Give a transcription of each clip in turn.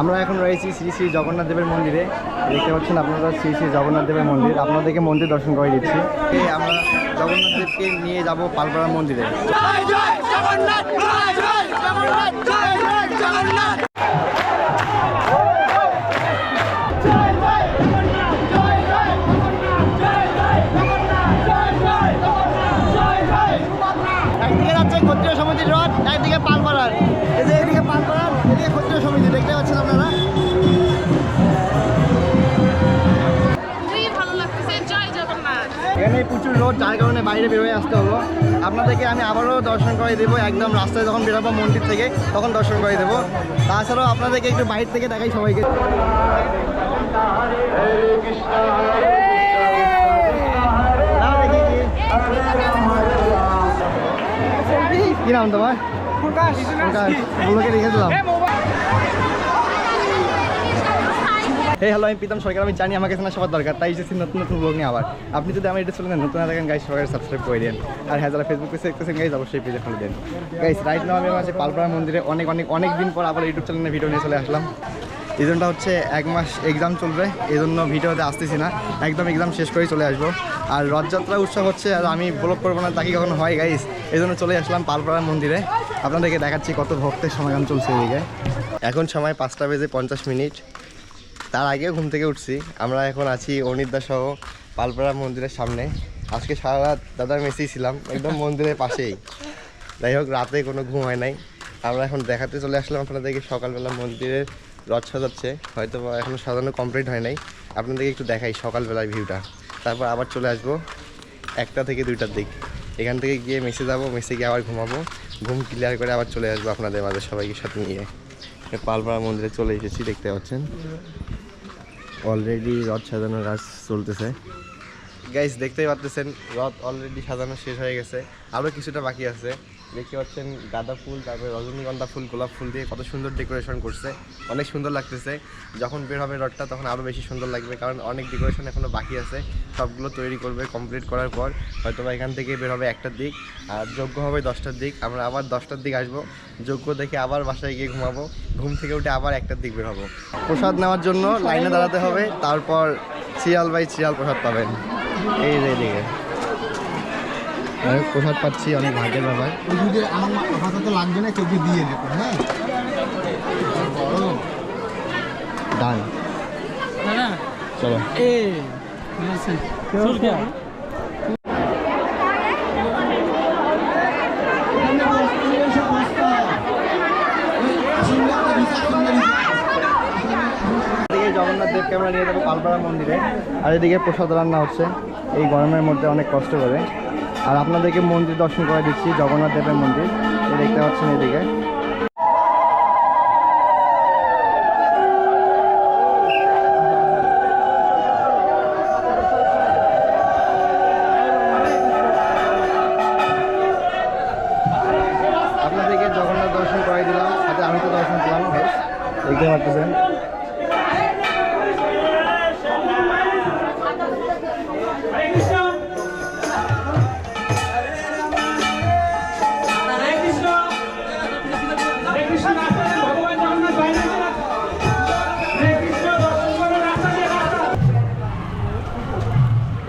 আমরা এখন রয়েছি শ্রী শ্রী জগন্নাথ দেবের মন্দিরে। দেখতে পাচ্ছেন আপনারা শ্রী শ্রী জগন্নাথ দেবের মন্দির। আপনাদেরকে মন্দির দর্শন করে দিচ্ছি। আমরা জগন্নাথ দেবকে নিয়ে যাব পালপাড়া মন্দিরে। রোদ যার কারণে বাইরে বেরোয় আসতে হলো। আপনাদেরকে আমি আবারও দর্শন করে দেবো একদম রাস্তায় যখন বেরোবো মন্দির থেকে তখন দর্শন করে দেবো। তাছাড়াও আপনাদেরকে একটু বাইরে থেকে দেখাই সবাইকে। দেখি কি। নাম তোমার? প্রকাশ। ওগুলোকে রেখে দিলাম। এই হ্যালো আমি প্রীতম সরকার। আমি জানি আমাকে এখানে সবার দরকার, তাই এসেছি নতুন নতুন ব্লগ নিয়ে আবার। আপনি যদি আমার এটা চলে নতুন দেখেন গাইস সবাই সাবস্ক্রাইব করে দেন আর হ্যাঁ যারা ফেসবুক পেজে দেখতেছেন গাইস অবশ্যই পেজে ফলো দেন গাইস রাইট নাও আমি আছে পালপাড়া মন্দিরে অনেক অনেক অনেক দিন পর আবার ইউটিউব চ্যানেলে ভিডিও নিয়ে চলে আসলাম। এই জন্যটা হচ্ছে এক মাস এক্সাম চলবে, এই জন্য ভিডিওতে আসতেছি না। একদম এক্সাম শেষ করেই চলে আসব। আর রথযাত্রা উৎসব হচ্ছে, আর আমি ব্লগ করব না তাকে কখনো হয় গাইস এই জন্য চলে আসলাম পালপাড়া মন্দিরে। আপনাদেরকে দেখাচ্ছি কত ভক্তের সমাগম চলছে এদিকে। এখন সময় পাঁচটা বেজে পঞ্চাশ মিনিট। তার আগে ঘুম থেকে উঠছি। আমরা এখন আছি অনিদ্রা সহ পালপাড়া মন্দিরের সামনে। আজকে সারা রাত দাদার মেসেই ছিলাম, একদম মন্দিরের পাশেই। যাই হোক, রাতে কোনো ঘুম হয় নাই। আমরা এখন দেখাতে চলে আসলাম আপনাদেরকে, সকালবেলা মন্দিরের রথ সাজাচ্ছে। হয়তো এখনও সাজানো কমপ্লিট হয় নাই। আপনাদেরকে একটু দেখাই সকালবেলার ভিউটা তারপর আবার চলে আসব একটা থেকে দুইটার দিক। এখান থেকে গিয়ে মেসে যাব, মেসে গিয়ে আবার ঘুমাবো। ঘুম ক্লিয়ার করে আবার চলে আসব আপনাদের মাঝে সবাইকে সাথে নিয়ে। পালপাড়া মন্দিরে চলে এসেছি, দেখতে পাচ্ছেন। অলরেডি রথ সাজানোর কাজ চলতেছে। গাইস দেখতেই পাচ্ছেন রথ অলরেডি সাজানো শেষ হয়ে গেছে। আরও কিছুটা বাকি আছে। দেখতে পাচ্ছেন গাঁদা ফুল, তারপরে রজনীগন্ধা ফুল, গোলাপ ফুল দিয়ে কত সুন্দর ডেকোরেশন করছে। অনেক সুন্দর লাগতেছে। যখন বের হবে রডটা তখন আরও বেশি সুন্দর লাগবে, কারণ অনেক ডেকোরেশন এখনও বাকি আছে। সবগুলো তৈরি করবে কমপ্লিট করার পর হয়তো বা এখান থেকে বের হবে একটার দিক, আর যোগ্য হবে দশটার দিক। আমরা আবার দশটার দিক আসব। যোগ্য দেখে আবার বাসায় গিয়ে ঘুমাবো। ঘুম থেকে উঠে আবার একটার দিক বের হব। প্রসাদ নেওয়ার জন্য লাইনে দাঁড়াতে হবে। তারপর সিরিয়াল বাই সিরিয়াল প্রসাদ পাবেন। এই যে হোক, প্রসাদ পাচ্ছি অনেক ভাগ্যের ব্যাপার। লাগবে না কেউ দিয়ে দেবো হ্যাঁ? ডান চলো। জগন্নাথ দেবকে আমরা নিয়ে যাব পালপাড়া মন্দিরে। আর এদিকে প্রসাদ রান্না হচ্ছে। এই গরমের মধ্যে অনেক কষ্ট করে। আর আপনাদেরকে মন্দির দর্শন করে দিচ্ছি জগন্নাথ দেবের মন্দির। দেখতে পাচ্ছেন এদিকে।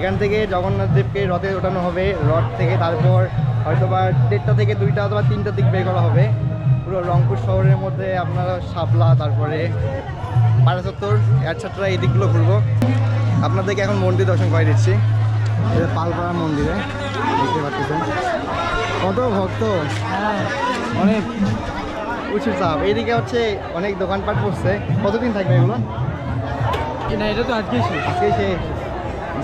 এখান থেকে জগন্নাথ দেবকে রথে ওঠানো হবে। রথ থেকে তারপর হয়তো বা দেড়টা থেকে দুইটা অথবা তিনটার দিক বের করা হবে। পুরো রংপুর শহরের মধ্যে আপনারা শাপলা তারপরে পাড়াচত্বর এটসেট্রা এই দিকগুলো ঘুরবো। আপনাদেরকে এখন মন্দির দর্শন করে দিচ্ছি। এটা পালপাড়া মন্দিরে দেখতে পাচ্ছেন। কত ভক্ত? অনেক প্রচুর চাপ। এইদিকে হচ্ছে অনেক দোকানপাট বসছে। কতদিন থাকবে এগুলো? না এটা তো আজকে শেষ। আজকে শেষ।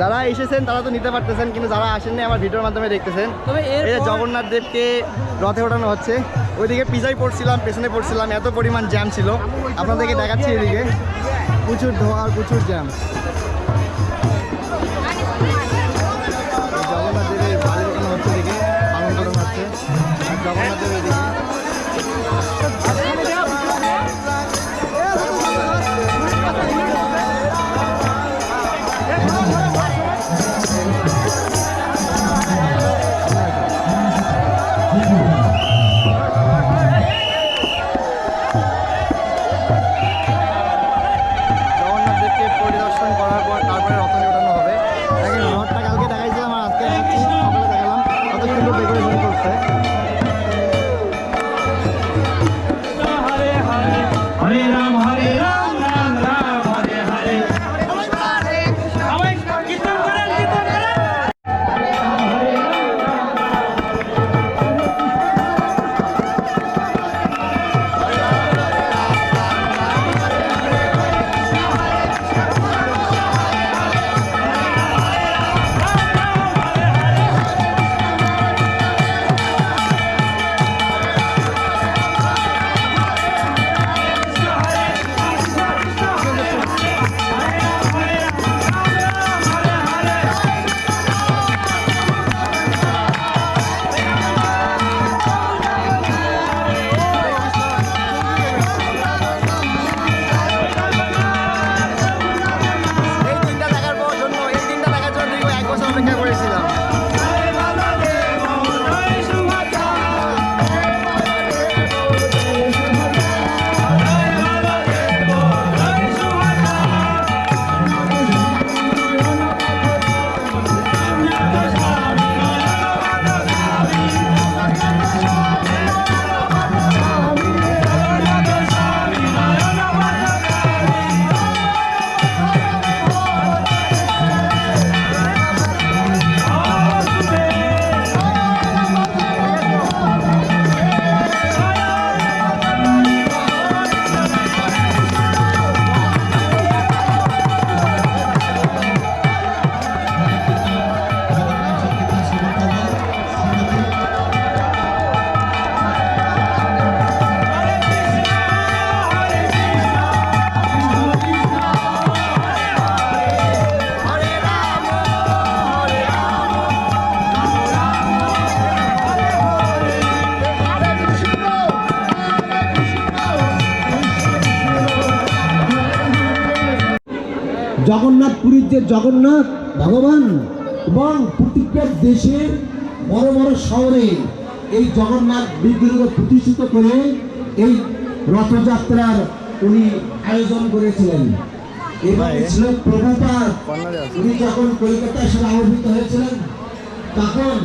যারা এসেছেন তারা তো নিতে পারতেছেন কিন্তু যারা আসেননি আমার ভিডিওর মাধ্যমে দেখতেছেন। এই যে জগন্নাথ দেবকে রথে ওঠানো হচ্ছে ওইদিকে পিজাই পড়ছিলাম পেছনে পড়ছিলাম এত পরিমাণ জ্যাম ছিল। আপনাদেরকে দেখাচ্ছি এদিকে। প্রচুর ধোয়া আর প্রচুর জ্যাম জগন্নাথ পুরীর যে জগন্নাথ ভগবান এবং প্রত্যেক দেশের বড় বড় শহরে এই জগন্নাথ বিগ্রহকে প্রতিষ্ঠিত করে এই রথযাত্রার উনি আয়োজন করেছিলেন। এবং ছিল প্রভুপাত উনি যখন কলকাতায় এসে আবির্ভূত হয়েছিলেন তখন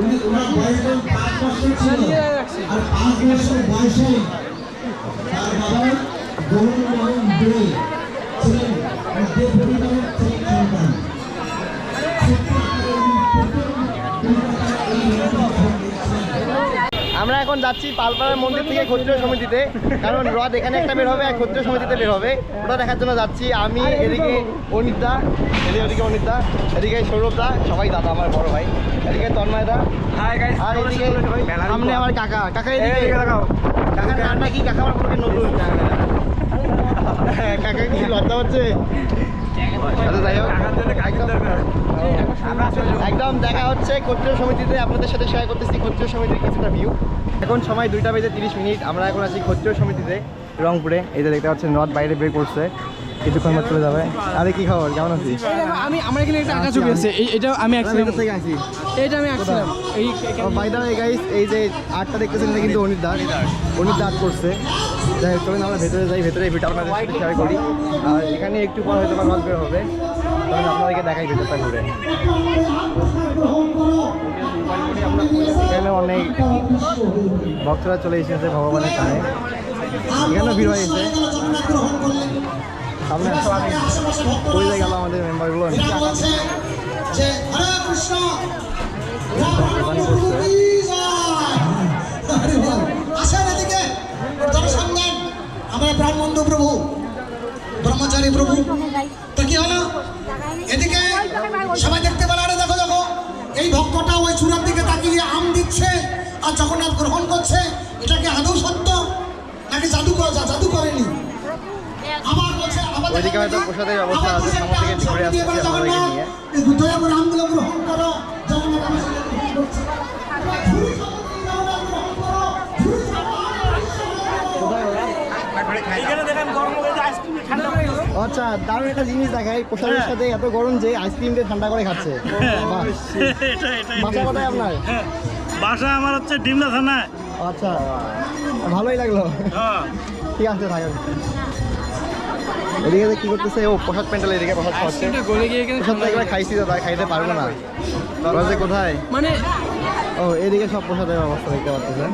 উনি ওনার বয়স যখন পাঁচ বছর ছিল। আর পাঁচ বছর বয়সে তার বাবা গৌরব মোহন দে ছিলেন আমরা এখন যাচ্ছি পালপাড়ার মন্দির থেকে ক্ষত্রিয় সমিতিতে। কারণ রথ এখানে একটা বের হবে আর ক্ষত্রিয় সমিতিতে বের হবে। ওটা দেখার জন্য যাচ্ছি। আমি এদিকে অনিতা এদিকে ওদিকে অনিতা এদিকে সৌরভদা সবাই দাদা আমার বড় ভাই। এদিকে তন্ময়দা। আর এদিকে সামনে আমার কাকা। কাকা এদিকে। কাকার নামটা কি কাকা আমার পুরো নতুন কাকা কি লজ্জা হচ্ছে একদম- একদম দেখা হচ্ছে ক্ষত্রিয় সমিতিতে আপনাদের সাথে শেয়ার করতেছি ক্ষত্রিয় সমিতির কিছুটা ভিউ এখন সময় দুইটা বেজে তিরিশ মিনিট আমরা এখন আছি ক্ষত্রিয় সমিতিতে রংপুরে। এই যে দেখতে পাচ্ছেন নর্থ বাইরে বের করছে। কিছুক্ষণ চলে যাবে। আরে কি খবর? কেমন আছিস? আমি আমার এখানে একটা আঁকা ছবি আছে। এই এটা আমি আঁকছিলাম। থেকে আছি এইটা আমি আঁকছিলাম। এই বাই দ্য গাইস এই যে আর্টটা দেখতেছেন এটা কিন্তু অনিত দাস করছে। যাই হোক, চলুন আমরা ভেতরে যাই ভেতরে ভিডিও আপনাদের সাথে শেয়ার করি। আর এখানে একটু পর হয়তো বা বের হবে। তখন আপনাদেরকে দেখাই ভেতরটা ঘুরে। এখানে অনেক ভক্তরা চলে এসেছে ভগবানের কানে। এখানেও ভিড় হয়েছে। সামনে ওই গেল। আমাদের মেম্বারগুলো হরে কৃষ্ণ। ব্রাহ্মণ প্রভু। ব্রহ্মচারী প্রভু। তো কি হলো? এদিকে সবাই দেখতে পেল আরে দেখো দেখো এই ভক্তটা ওই চূড়ার দিকে তাকিয়ে আম দিচ্ছে আর জগন্নাথ গ্রহণ করছে। এটা কি আদৌ সত্য? নাকি জাদু করে জাদু করেনি। আবার বলছে ওইদিকে হয়তো প্রসাদের ব্যবস্থা আছে, সামনে থেকে ঘুরে দিয়ে বলে আমাদেরকে জগন্নাথ, নিয়ে। এই দয়া করে আমগুলো গ্রহণ করো। জগন্নাথ গ্রহণ করছে। আচ্ছা দারুণ একটা জিনিস দেখাই। প্রসাদের সাথে এত গরম যে আইসক্রিম দিয়ে ঠান্ডা করে খাচ্ছে। বাসা কোথায় আপনার? বাসা আমার হচ্ছে ডিমলা থানা আচ্ছা ভালোই লাগল। ঠিক আছে থাকেন। এদিকে কি করতেছে ও প্রসাদ প্যান্ডেল এদিকে প্রসাদ খাওয়াচ্ছে আইসক্রিমটা গলে গিয়ে এখানে প্রসাদ তো একবার খাইছি তাই খাইতে পারব না। প্রসাদে কোথায়? মানে ও এদিকে সব প্রসাদের অবস্থা দেখতে পাচ্ছেন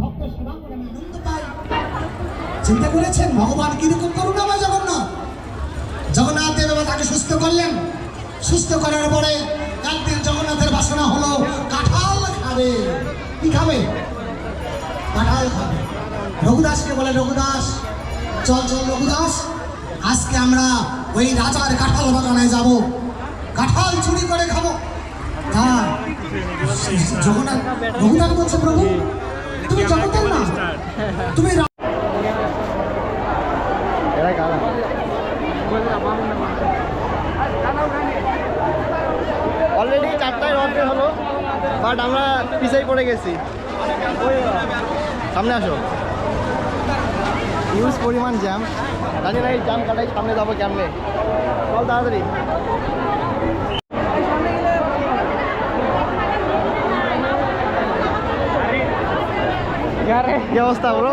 ভক্ত সেবা করে আমি আনন্দ পাই। চিন্তা করেছেন? ভগবান কীরকম করুণাময় জগন্নাথ জগন্নাথ দেব তাকে সুস্থ করলেন। সুস্থ করার পরে একদিন জগন্নাথের বাসনা হলো, কাঁঠাল খাবে। কি খাবে? কাঁঠাল খাবে। রঘুদাসকে বলে, রঘুদাস, চল চল রঘুদাস, আজকে আমরা ওই রাজার কাঁঠাল বাগানে যাব। কাঁঠাল চুরি করে খাব। হ্যাঁ জগন্নাথ, রঘুনাথ বলছে, প্রভু, তুমি জগতের না? তুমি রা- এরা কারা অলরেডি চারটায় রথ বের হলো বাট আমরা পিছাই পড়ে গেছি। সামনে আসো। ইউজ পরিমাণ জ্যাম জানি না এই জ্যাম কাটাই, সামনে যাব কেমনে? বল তাড়াতাড়ি। কি অবস্থা ব্রো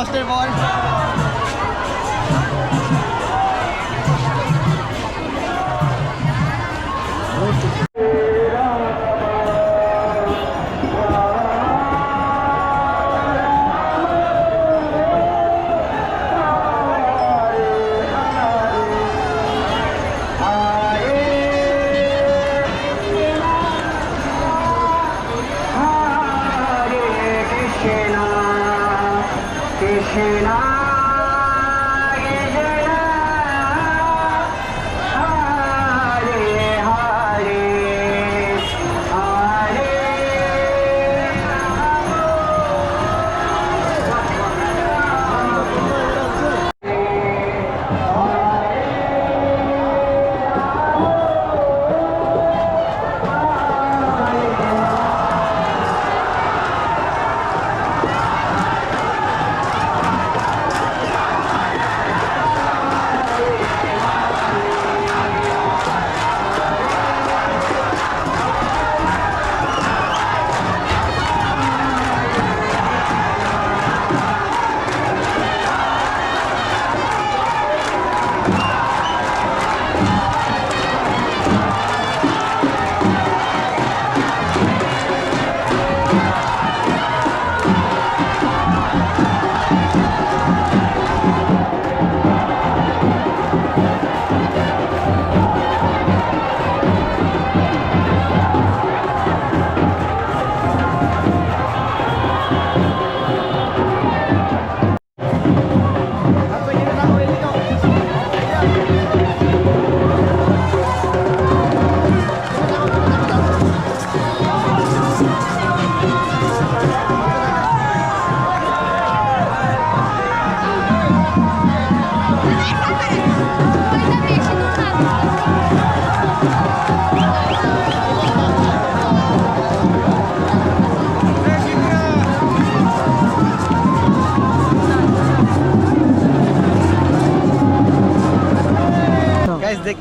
কষ্টের পর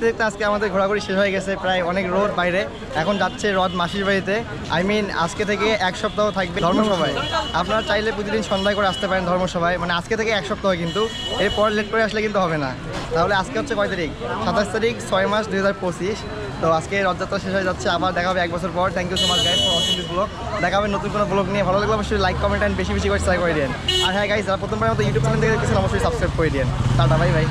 করতে আজকে আমাদের ঘোরাঘুরি শেষ হয়ে গেছে, প্রায় অনেক রোদ বাইরে। এখন যাচ্ছে রথ মাসির বাড়িতে। আই মিন আজকে থেকে এক সপ্তাহ থাকবে ধর্মসভায়। আপনারা চাইলে প্রতিদিন সন্ধ্যায় করে আসতে পারেন ধর্মসভায়। মানে আজকে থেকে এক সপ্তাহ কিন্তু, এরপর লেট করে আসলে কিন্তু হবে না। তাহলে আজকে হচ্ছে কয় তারিখ? সাতাশ তারিখ, ছয় মাস, দুই হাজার পঁচিশ। তো আজকে রথযাত্রা শেষ হয়ে যাচ্ছে, আবার দেখা হবে এক বছর পর। Thank you so much guys for blog দেখা হবে নতুন কোনো ব্লগ নিয়ে। ভালো লাগলে অবশ্যই লাইক কমেন্ট অ্যান্ড বেশি বেশি করে শেয়ার করে দিন আর হ্যাঁ গাইজ যারা প্রথমবার মতো ইউটিউব চ্যানেল দেখতেছেন অবশ্যই সাবস্ক্রাইব করে দিন টাটা বাই বাই